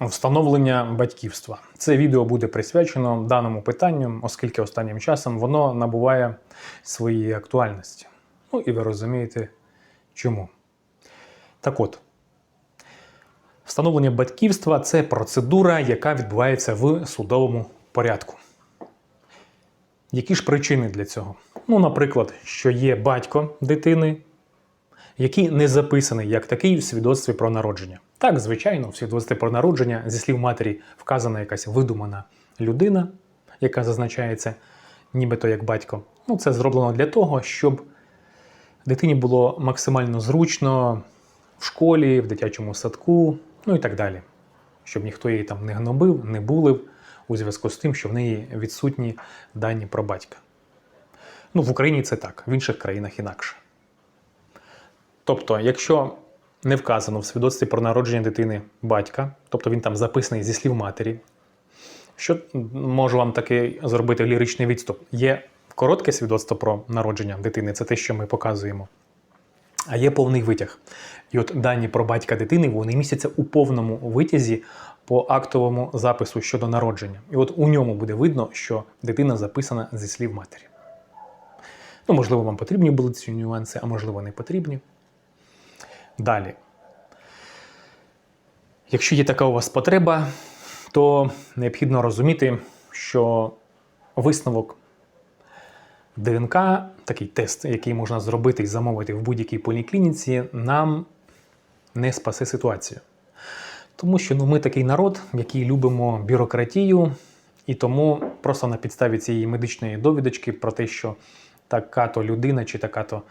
Встановлення батьківства. Це відео буде присвячено даному питанню, оскільки останнім часом воно набуває своєї актуальності. Ну і ви розумієте, чому. Так от, встановлення батьківства це процедура, яка відбувається в судовому порядку. Які ж причини для цього? Ну, наприклад, що є батько дитини, який не записаний як такий в свідоцтві про народження. Так, звичайно, в свідоцтві про народження зі слів матері вказана якась видумана людина, яка зазначається нібито як батько. Ну, це зроблено для того, щоб дитині було максимально зручно в школі, в дитячому садку, ну і так далі. Щоб ніхто її там не гнобив, не булив у зв'язку з тим, що в неї відсутні дані про батька. Ну, в Україні це так, в інших країнах інакше. Тобто, якщо не вказано в свідоцтві про народження дитини батька, тобто він там записаний зі слів матері, що можу вам таки зробити ліричний відступ? Є коротке свідоцтво про народження дитини, це те, що ми показуємо. А є повний витяг. І от дані про батька дитини вони містяться у повному витязі по актовому запису щодо народження. І от у ньому буде видно, що дитина записана зі слів матері. Ну, можливо, вам потрібні були ці нюанси, а можливо, не потрібні. Далі. Якщо є така у вас потреба, то необхідно розуміти, що висновок ДНК, такий тест, який можна зробити і замовити в будь-якій поліклініці, нам не спасе ситуацію. Тому що ну, ми такий народ, який любимо бюрократію, і тому просто на підставі цієї медичної довідочки про те, що така-то людина чи така-то,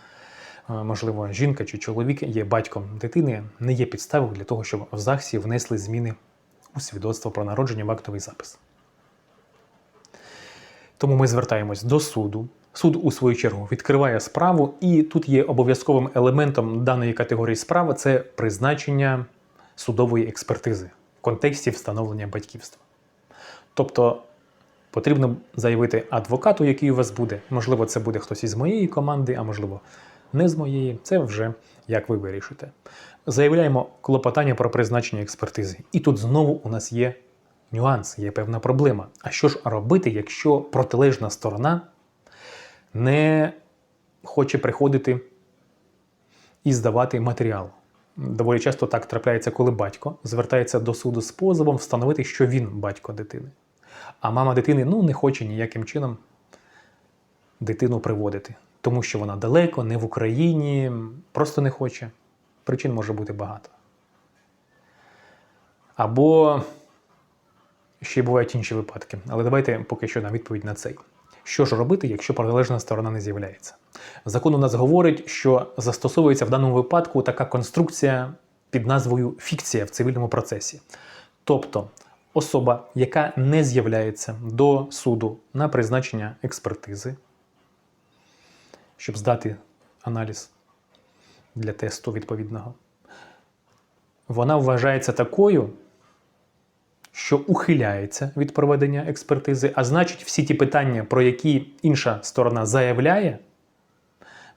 можливо, жінка чи чоловік є батьком дитини, не є підставою для того, щоб в ЗАГСі внесли зміни у свідоцтво про народження в актовий запис. Тому ми звертаємось до суду. Суд, у свою чергу, відкриває справу, і тут є обов'язковим елементом даної категорії справи це призначення судової експертизи в контексті встановлення батьківства. Тобто потрібно заявити адвокату, який у вас буде. Можливо, це буде хтось із моєї команди, а можливо, не з моєї. Це вже як ви вирішите. Заявляємо клопотання про призначення експертизи. І тут знову у нас є нюанс, є певна проблема. А що ж робити, якщо протилежна сторона не хоче приходити і здавати матеріал? Доволі часто так трапляється, коли батько звертається до суду з позовом встановити, що він батько дитини. А мама дитини ну, не хоче ніяким чином дитину приводити, тому що вона далеко, не в Україні, просто не хоче. Причин може бути багато. Або ще бувають інші випадки. Але давайте поки що на відповідь на цей. Що ж робити, якщо протилежна сторона не з'являється? Закон у нас говорить, що застосовується в даному випадку така конструкція під назвою фікція в цивільному процесі. Тобто особа, яка не з'являється до суду на призначення експертизи, щоб здати аналіз для тесту відповідного, вона вважається такою, що ухиляється від проведення експертизи, а значить, всі ті питання, про які інша сторона заявляє,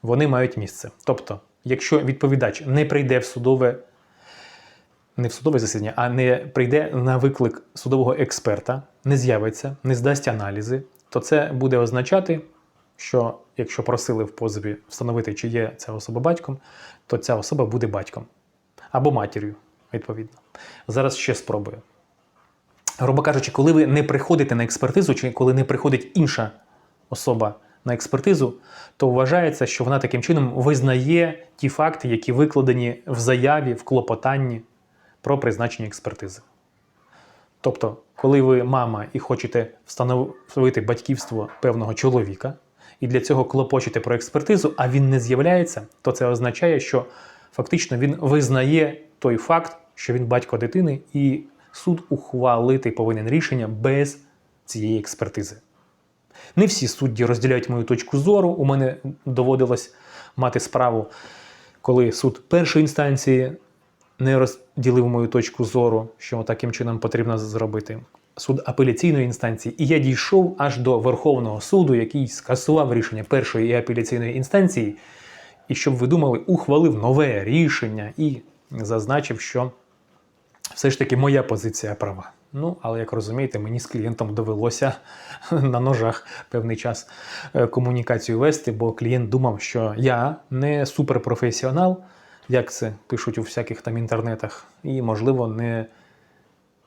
вони мають місце. Тобто, якщо відповідач не прийде в судове, не в судове засідання, а не прийде на виклик судового експерта, не з'явиться, не здасть аналізи, то це буде означати, що якщо просили в позові встановити, чи є ця особа батьком, то ця особа буде батьком або матір'ю, відповідно. Зараз ще спробую. Грубо кажучи, коли ви не приходите на експертизу, чи коли не приходить інша особа на експертизу, то вважається, що вона таким чином визнає ті факти, які викладені в заяві, в клопотанні про призначення експертизи. Тобто, коли ви мама і хочете встановити батьківство певного чоловіка, і для цього клопочете про експертизу, а він не з'являється, то це означає, що фактично він визнає той факт, що він батько дитини, і суд ухвалити повинен рішення без цієї експертизи. Не всі судді розділяють мою точку зору. У мене доводилось мати справу, коли суд першої інстанції не розділив мою точку зору, що таким чином потрібно зробити. Суд апеляційної інстанції, і я дійшов аж до Верховного суду, який скасував рішення першої і апеляційної інстанції, і щоб ви думали, ухвалив нове рішення і зазначив, що все ж таки моя позиція права. Ну, але як розумієте, мені з клієнтом довелося на ножах певний час е, комунікацію вести, бо клієнт думав, що я не суперпрофесіонал, як це пишуть у всяких там інтернетах, і, можливо, не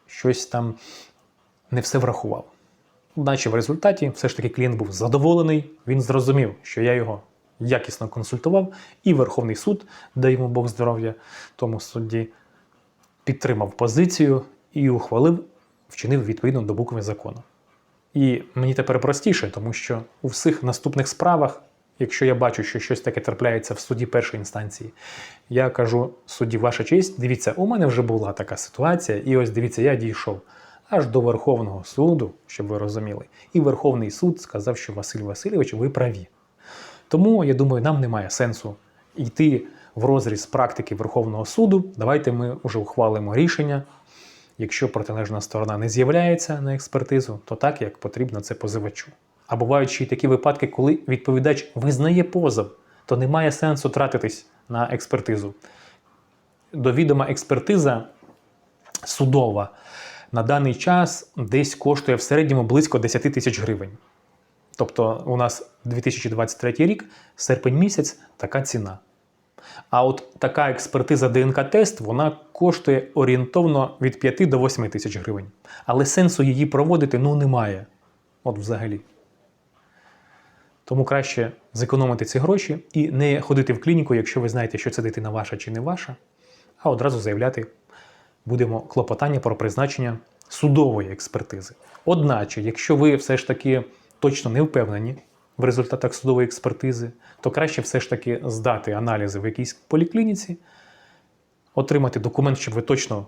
щось там не все врахував. Наче в результаті все ж таки клієнт був задоволений, він зрозумів, що я його якісно консультував, і Верховний суд, дай йому Бог здоров'я, тому судді підтримав позицію і ухвалив, вчинив відповідно до букви закону. І мені тепер простіше, тому що у всіх наступних справах, якщо я бачу, що щось таке трапляється в суді першої інстанції, я кажу судді, ваша честь, дивіться, у мене вже була така ситуація, і ось дивіться, я дійшов аж до Верховного суду, щоб ви розуміли. І Верховний суд сказав, що Василь Васильович, ви праві. Тому я думаю, нам немає сенсу йти в розріз практики Верховного суду. Давайте ми вже ухвалимо рішення. Якщо протилежна сторона не з'являється на експертизу, то так як потрібно це позивачу. А бувають ще й такі випадки, коли відповідач визнає позов, то немає сенсу тратитись на експертизу. До відома експертиза судова на даний час десь коштує в середньому близько 10 тисяч гривень. Тобто у нас 2023 рік, серпень місяць, така ціна. А от така експертиза ДНК-тест вона коштує орієнтовно від 5 до 8 тисяч гривень. Але сенсу її проводити ну немає. От взагалі. Тому краще зекономити ці гроші і не ходити в клініку, якщо ви знаєте, що це дитина ваша чи не ваша, а одразу заявляти будемо клопотання про призначення судової експертизи. Одначе, якщо ви все ж таки точно не впевнені в результатах судової експертизи, то краще все ж таки здати аналізи в якійсь поліклініці, отримати документ, щоб ви точно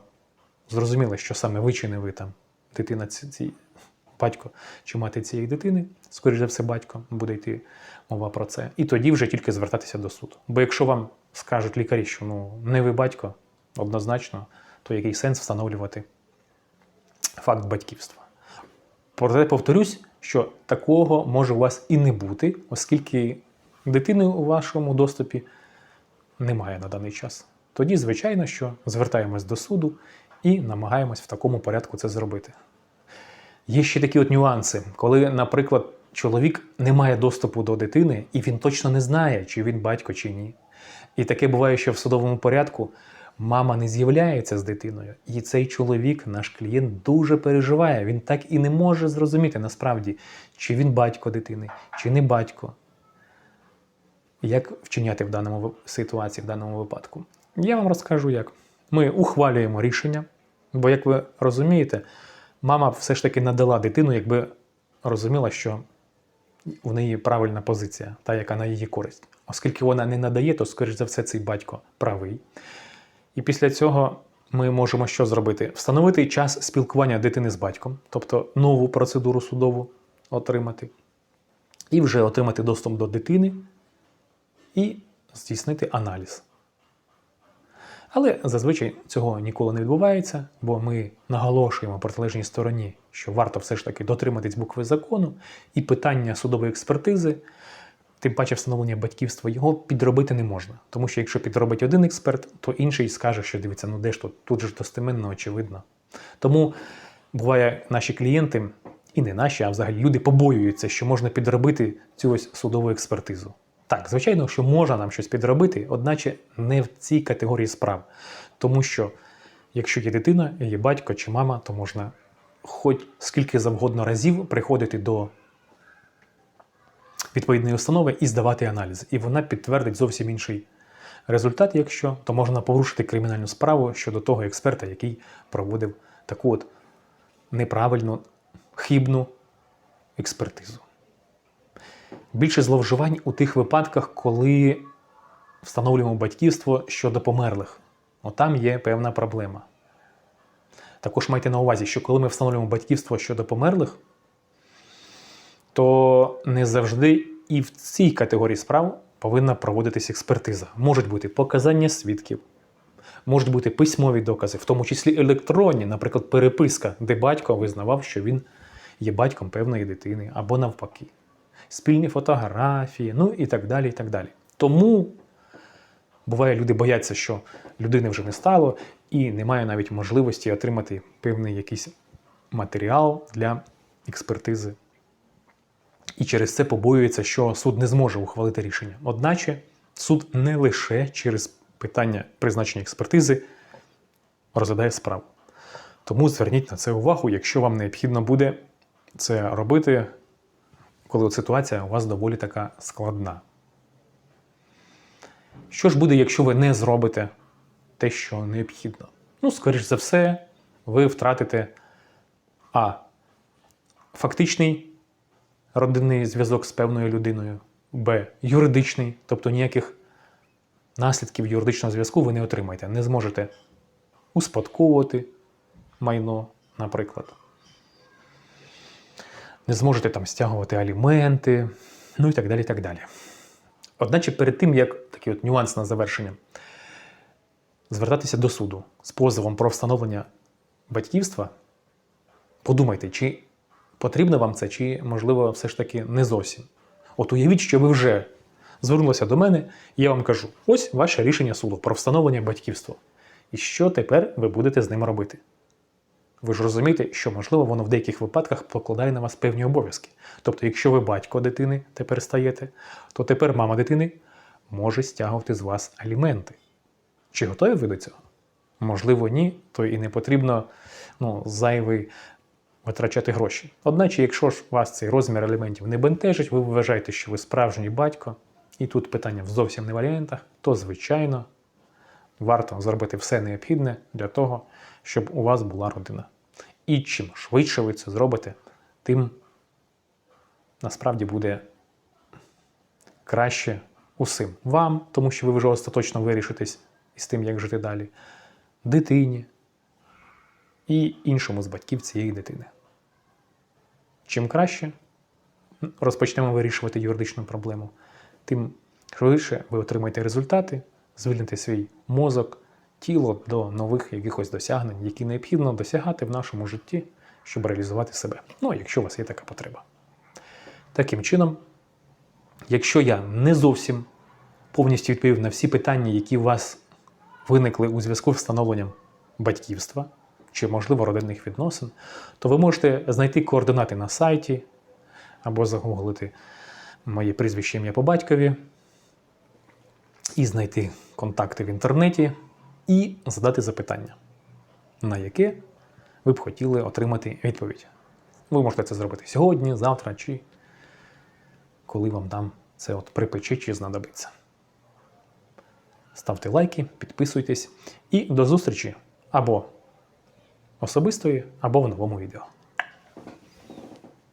зрозуміли, що саме ви чи не ви там, дитина ці, батько чи мати цієї дитини, скоріш за все, батько, буде йти мова про це. І тоді вже тільки звертатися до суду. Бо якщо вам скажуть лікарі, що ну не ви батько, однозначно, то який сенс встановлювати факт батьківства? Проте повторюсь, що такого може у вас і не бути, оскільки дитини у вашому доступі немає на даний час. Тоді, звичайно, що звертаємось до суду і намагаємось в такому порядку це зробити. Є ще такі от нюанси, коли, наприклад, чоловік не має доступу до дитини, і він точно не знає, чи він батько, чи ні. І таке буває, що в судовому порядку мама не з'являється з дитиною, і цей чоловік, наш клієнт, дуже переживає. Він так і не може зрозуміти насправді, чи він батько дитини, чи не батько. Як вчиняти в даному ситуації, в даному випадку? Я вам розкажу як. Ми ухвалюємо рішення, бо, як ви розумієте, мама все ж таки надала дитину, якби розуміла, що в неї правильна позиція, та яка на її користь. Оскільки вона не надає, то, скоріш за все, цей батько правий. І після цього ми можемо що зробити? Встановити час спілкування дитини з батьком, тобто нову процедуру судову отримати, і вже отримати доступ до дитини і здійснити аналіз. Але зазвичай цього ніколи не відбувається, бо ми наголошуємо протилежній стороні, що варто все ж таки дотриматись букви закону, і питання судової експертизи, тим паче встановлення батьківства, його підробити не можна. Тому що якщо підробить один експерт, то інший скаже, що дивиться, ну де ж тут, тут же ж достеменно, очевидно. Тому буває, наші клієнти, і не наші, а взагалі люди побоюються, що можна підробити цю ось судову експертизу. Так, звичайно, що можна нам щось підробити, одначе не в цій категорії справ. Тому що, якщо є дитина, є батько чи мама, то можна хоч скільки завгодно разів приходити до відповідної установи і здавати аналіз. І вона підтвердить зовсім інший результат, якщо то можна порушити кримінальну справу щодо того експерта, який проводив таку от неправильну, хибну експертизу. Більше зловживань у тих випадках, коли встановлюємо батьківство щодо померлих. Отам є певна проблема. Також майте на увазі, що коли ми встановлюємо батьківство щодо померлих, то не завжди і в цій категорії справ повинна проводитись експертиза. Можуть бути показання свідків, можуть бути письмові докази, в тому числі електронні, наприклад, переписка, де батько визнавав, що він є батьком певної дитини, або навпаки, спільні фотографії, ну і так далі. і так далі. Тому Буває, люди бояться, що людини вже не стало, і немає навіть можливості отримати певний якийсь матеріал для експертизи. І через це побоюється, що суд не зможе ухвалити рішення. Одначе суд не лише через питання призначення експертизи розглядає справу. Тому зверніть на це увагу, якщо вам необхідно буде це робити, коли от ситуація у вас доволі така складна. Що ж буде, якщо ви не зробите те, що необхідно? Ну, скоріш за все, ви втратите А. Фактичний родинний зв'язок з певною людиною, Б. Юридичний, тобто ніяких наслідків юридичного зв'язку ви не отримаєте. Не зможете успадковувати майно, наприклад. Не зможете там стягувати аліменти, ну і так далі. так далі. Одначе перед тим, як такий от нюанс на завершення, звертатися до суду з позовом про встановлення батьківства, подумайте, чи потрібно вам це, чи, можливо, все ж таки не зовсім. От уявіть, що ви вже звернулися до мене, і я вам кажу: ось ваше рішення суду про встановлення батьківства. І що тепер ви будете з ним робити? Ви ж розумієте, що, можливо, воно в деяких випадках покладає на вас певні обов'язки. Тобто, якщо ви батько дитини тепер стаєте, то тепер мама дитини може стягувати з вас аліменти. Чи готові ви до цього? Можливо, ні, то і не потрібно ну, зайвий витрачати гроші. Одначе, якщо ж вас цей розмір аліментів не бентежить, ви вважаєте, що ви справжній батько, і тут питання в зовсім не варіантах, то, звичайно, варто зробити все необхідне для того, щоб у вас була родина. І чим швидше ви це зробите, тим насправді буде краще усім вам, тому що ви вже остаточно вирішитесь із тим, як жити далі, дитині і іншому з батьків цієї дитини. Чим краще розпочнемо вирішувати юридичну проблему, тим швидше ви отримаєте результати, звільните свій мозок, тіло до нових якихось досягнень, які необхідно досягати в нашому житті, щоб реалізувати себе. Ну, якщо у вас є така потреба. Таким чином, якщо я не зовсім повністю відповів на всі питання, які у вас виникли у зв'язку з встановленням батьківства чи, можливо, родинних відносин, то ви можете знайти координати на сайті або загуглити моє прізвище ім'я по батькові і знайти контакти в інтернеті і задати запитання, на яке ви б хотіли отримати відповідь. Ви можете це зробити сьогодні, завтра чи коли вам там це от припече чи знадобиться. Ставте лайки, підписуйтесь і до зустрічі або особистої, або в новому відео.